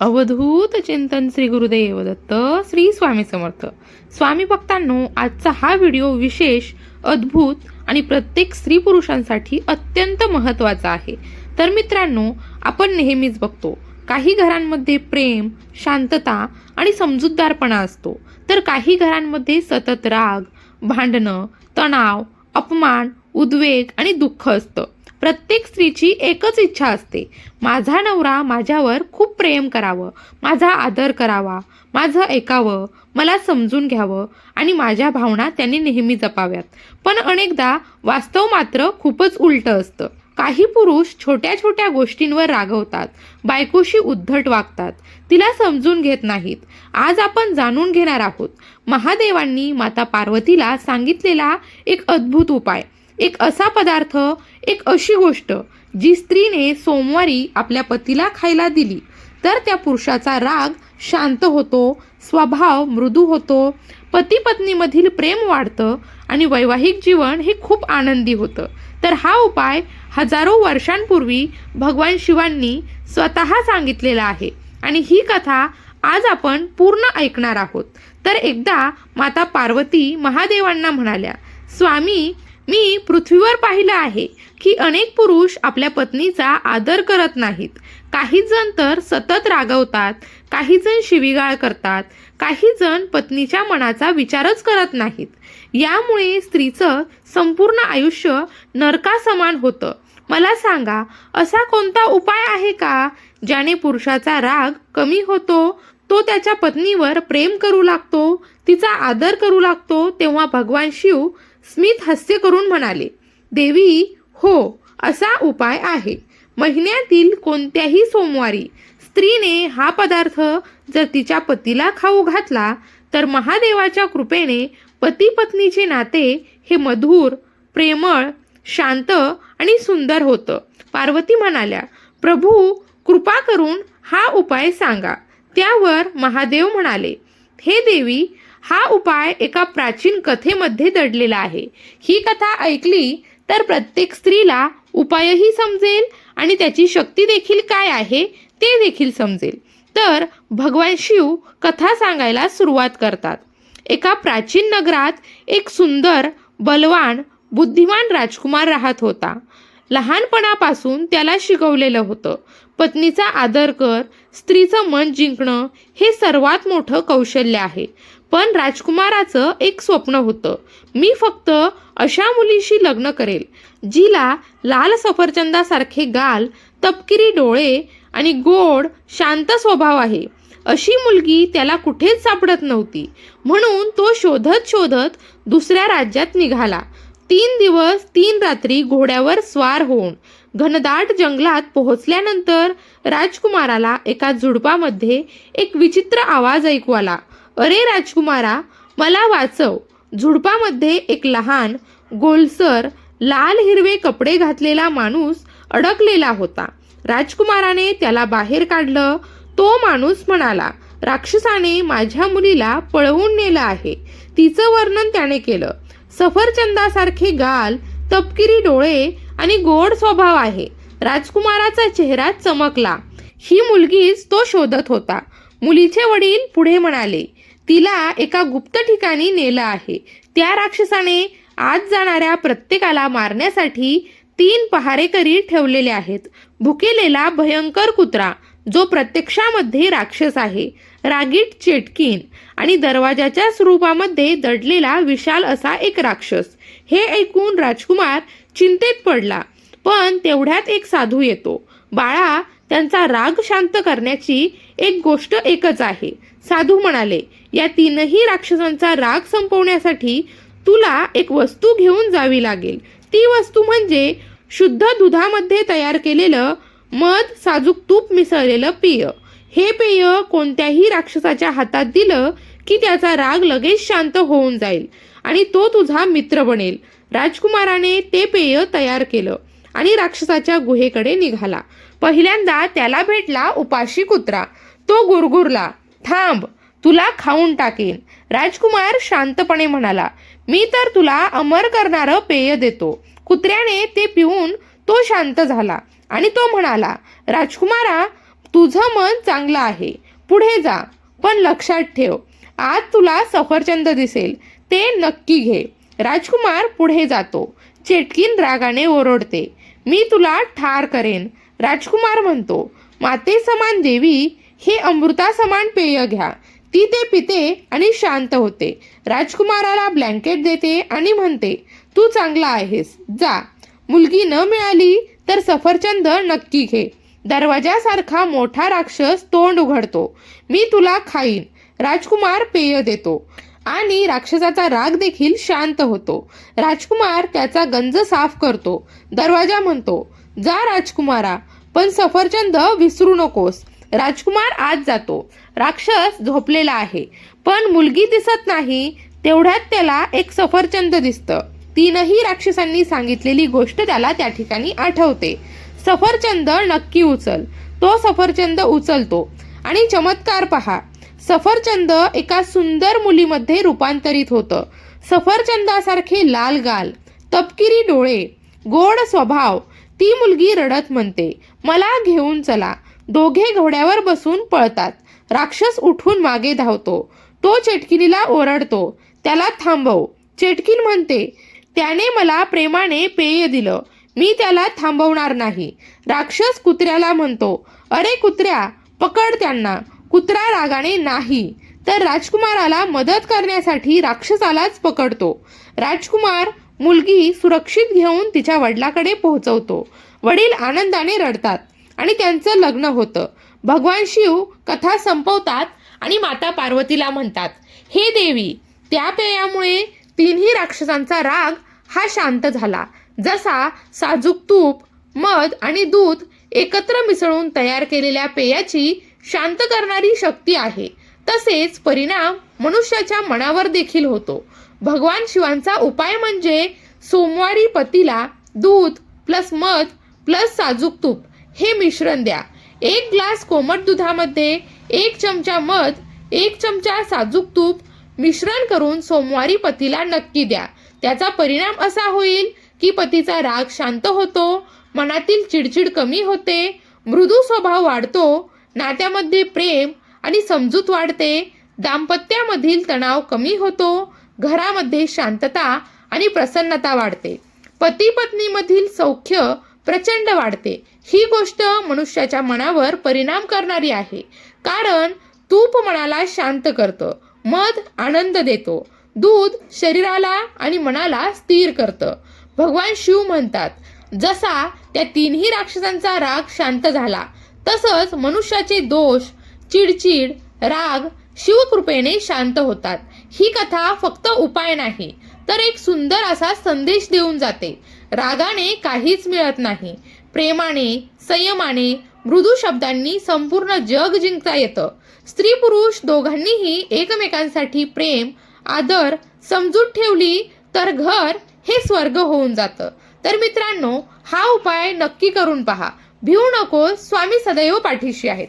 अवधूत चिंतन श्री गुरुदेव दत्त श्री स्वामी समर्थ. स्वामी भक्तांनो आजचा हा व्हिडिओ विशेष अद्भुत आणि प्रत्येक स्त्री पुरुषांसाठी अत्यंत महत्त्वाचा आहे. तर मित्रांनो आपण नेहमीच बघतो काही घरांमध्ये प्रेम शांतता आणि समजूतदारपणा असतो. तर काही घरांमध्ये सतत राग भांडणं तणाव अपमान उद्वेग आणि दुःख असतं. प्रत्येक स्त्रीची एकच इच्छा असते. माझा नवरा माझ्यावर खूप प्रेम करावं माझा आदर करावा माझं ऐकावं मला समजून घ्यावं आणि माझ्या भावना त्यांनी नेहमी जपाव्यात. पण अनेकदा वास्तव मात्र खूपच उलटं असतं. काही पुरुष छोट्या छोट्या गोष्टींवर रागवतात बायकोशी उद्धट वागतात तिला समजून घेत नाहीत. आज आपण जाणून घेणार आहोत महादेवांनी माता पार्वतीला सांगितलेला एक अद्भुत उपाय. एक असा पदार्थ एक अशी गोष्ट जी स्त्रीने सोमवारी आपल्या पतीला खायला दिली. तर त्या पुरुषाचा राग शांत होतो स्वभाव मृदू होतो पती पत्नीमधील प्रेम वाढतं आणि वैवाहिक जीवन हे खूप आनंदी होतं. तर हा उपाय हजारो वर्षांपूर्वी भगवान शिवांनी स्वतः सांगितलेला आहे आणि ही कथा आज आपण पूर्ण ऐकणार आहोत. तर एकदा माता पार्वती महादेवांना म्हणाल्या स्वामी मी पृथ्वीवर पाहिलं आहे की अनेक पुरुष आपल्या पत्नीचा आदर करत नाहीत. काही जण तर सतत रागवतात काही जण शिवीगाळ करतात काही जण पत्नीच्या मनाचा विचारच करत नाहीत. यामुळे स्त्रीचं संपूर्ण आयुष्य नरकासमान होतं. मला सांगा असा कोणता उपाय आहे का ज्याने पुरुषाचा राग कमी होतो तो त्याच्या पत्नीवर प्रेम करू लागतो तिचा आदर करू लागतो तेव्हा भगवान शिव स्मित हास्य करून म्हणाले देवी हो असा उपाय आहे. महिन्यातील कोणत्याही सोमवारी स्त्रीने हा पदार्थ जर तिच्या पतीला खाऊ घातला तर महादेवाच्या कृपेने पती पत्नीचे नाते हे मधुर प्रेमळ शांत आणि सुंदर होतं. पार्वती म्हणाल्या प्रभू कृपा करून हा उपाय सांगा. त्यावर महादेव म्हणाले हे देवी हा उपाय एका प्राचीन कथेमध्ये दडलेला आहे. ही कथा ऐकली तर प्रत्येक स्त्रीला उपायही समजेल आणि त्याची शक्ती देखील काय आहे ते देखील समजेल. तर भगवान शिव कथा सांगायला सुरुवात करतात. एका प्राचीन नगरात एक सुंदर बलवान बुद्धिमान राजकुमार राहत होता. लहानपणापासून त्याला शिकवलेलं होतं. पत्नीचा आदर कर स्त्रीचं मन जिंकणं हे सर्वात मोठं कौशल्य आहे. पण राजकुमाराचं एक स्वप्न होतं. मी फक्त अशा मुलीशी लग्न करेल जिला लाल सफरचंदासारखे गाल तपकिरी डोळे आणि गोड शांत स्वभाव आहे. अशी मुलगी त्याला कुठेच सापडत नव्हती. म्हणून तो शोधत शोधत दुसऱ्या राज्यात निघाला. तीन दिवस तीन रात्री घोड्यावर स्वार होऊन घनदाट जंगलात पोहोचल्यानंतर राजकुमाराला एका झुडपामध्ये एक विचित्र आवाज ऐकू आला. अरे राजकुमारा मला वाचव. झुडपामध्ये एक लहान गोलसर लाल हिरवे कपडे घातलेला माणूस अडकलेला होता. राजकुमाराने त्याला बाहेर काढलं. तो माणूस म्हणाला राक्षसाने माझ्या मुलीला पळवून नेलं आहे. तिचं वर्णन त्याने केलं. सफरचंदासारखे गाल तपकिरी डोळे आणि गोड स्वभाव आहे. राजकुमाराचा चेहरा चमकला. ही मुलगीच तो शोधत होता. मुलीचे वडील पुढे म्हणाले तिला एका गुप्त ठिकाणी नेलं आहे. त्या राक्षसाने आज जाणाऱ्या प्रत्येकाला मारण्यासाठी तीन पहारेकरी ठेवलेले आहेत. भुकेलेला भयंकर कुत्रा जो प्रत्यक्षामध्ये राक्षस आहे रागीट चेटकीन आणि दरवाजाच्या स्वरूपामध्ये दडलेला विशाल असा एक राक्षस. हे ऐकून राजकुमार चिंतेत पडला पण तेवढ्यात एक साधू येतो. बाळा त्यांचा राग शांत करण्याची एक गोष्ट एकच आहे. साधू म्हणाले या तीनही राक्षसांचा राग संपवण्यासाठी तुला एक वस्तू घेऊन जावी लागेल. ती वस्तू म्हणजे शुद्ध दुधामध्ये तयार केलेलं मध साजूक तूप मिसळलेलं पेय. हे पेय कोणत्याही राक्षसाच्या हातात दिलं की त्याचा राग लगेच शांत होऊन जाईल आणि तो तुझा मित्र बनेल. राजकुमाराने ते पेय तयार केलं आणि राक्षसाच्या गुहेकडे निघाला. पहिल्यांदा त्याला भेटला उपाशी कुत्रा. तो गुरगुरला थांब तुला खाऊन टाकेन. राजकुमार शांतपणे म्हणाला मी तर तुला अमर करणारं पेय देतो. कुत्र्याने ते पिऊन तो शांत झाला आणि तो म्हणाला राजकुमारा तुझं मन चांगलं आहे. पुढे जा पण लक्षात ठेव. आज तुला सफरचंद दिसेल. ते नक्की घे. राजकुमार पुढे जातो. चेटकीन रागाने ओरडते मी तुला ठार करेन. राजकुमार म्हणतो माते समान देवी हे अमृता समान पेय घ्या. ती ते पिते आणि शांत होते. राजकुमाराला ब्लँकेट देते आणि म्हणते तू चांगला आहेस. जा. मुलगी न मिळाली तर सफरचंद नक्की घे. दरवाजासारखा मोठा राक्षस तोंड उघडतो. मी तुला खाईन. राजकुमार पेय देतो. आणि राक्षसाचा राग देखील शांत होतो. राजकुमार त्याचा गंज साफ करतो. दरवाजा म्हणतो जा राजकुमारा पण सफरचंद विसरू नकोस. राजकुमार आत जातो. राक्षस झोपलेला आहे. पण मुलगी दिसत नाही तेवढ्यात त्याला एक सफरचंद दिसतं. तीनही राक्षसांनी सांगितलेली गोष्ट त्याला त्या ठिकाणी आठवते. सफरचंद नक्की उचल. तो सफरचंद उचलतो. आणि चमत्कार पहा. सफरचंद एका सुंदर मुलीमध्ये रूपांतरित होतं. सफरचंदासारखे लाल गाल तपकिरी डोळे गोड स्वभाव ती मुलगी रडत म्हणते मला घेऊन चला. दोघे घोड्यावर बसून पळतात. राक्षस उठून मागे धावतो. तो चेटकिनीला ओरडतो. त्याला थांबव. चेटकीन म्हणते त्याने मला प्रेमाने पेय दिलं. मी त्याला थांबवणार नाही. राक्षस कुत्र्याला म्हणतो अरे कुत्र्या पकड त्यांना. कुत्रा रागाने नाही. तर राजकुमाराला मदत करण्यासाठी राक्षसालाच पकडतो. राजकुमार मुलगी सुरक्षित घेऊन तिच्या वडिलाकडे पोहोचवतो. वडील आनंदाने रडतात आणि त्यांचं लग्न होतं. भगवान शिव कथा संपवतात आणि माता पार्वतीला म्हणतात हे देवी त्या पेयामुळे तिन्ही राक्षसांचा राग हा शांत झाला. जसा साजूक तूप मध आणि दूध एकत्र मिसळून तयार केलेल्या पेयाची शांत करणारी शक्ती आहे. तसेच परिणाम मनुष्याच्या मनावर देखील होतो. भगवान शिवांचा उपाय म्हणजे सोमवारी पतीला दूध प्लस मध प्लस साजूक तूप हे मिश्रण द्या. एक ग्लास कोमट दुधामध्ये एक चमचा मध एक चमचा साजूक तूप मिश्रण करून सोमवारी पतीला नक्की द्या. त्याचा परिणाम असा होईल की पतीचा राग शांत होतो मनातील चिडचिड कमी होते मृदू स्वभाव वाढतो नात्यामध्ये प्रेम आणि समजूत वाढते दाम्पत्यामधील तणाव कमी होतो घरामध्ये शांतता आणि प्रसन्नता वाढते पती पत्नीमधील सौख्य प्रचंड वाढते. ही गोष्ट मनुष्याच्या मनावर परिणाम करणारी आहे कारण तूप मनाला शांत करतं मध आनंद देतो दूध शरीराला आणि मनाला स्थिर करतं. भगवान शिव म्हणतात जसा त्या तिन्ही राक्षसांचा राग शांत झाला तसंच मनुष्याचे दोष चिडचिड राग शिवकृपेने शांत होतात. ही कथा फक्त उपाय नाही तर एक सुंदर असा संदेश देऊन जाते. रागाने काहीच मिळत नाही. प्रेमाने संयमाने मृदू शब्दांनी संपूर्ण जग जिंकता येतं. स्त्री पुरुष दोघांनीही एकमेकांसाठी प्रेम आदर समजूत ठेवली तर घर हे स्वर्ग होऊन जातं. तर मित्रांनो हा उपाय नक्की करून पहा. भिवू नको स्वामी सदैव पाठीशी आहेत.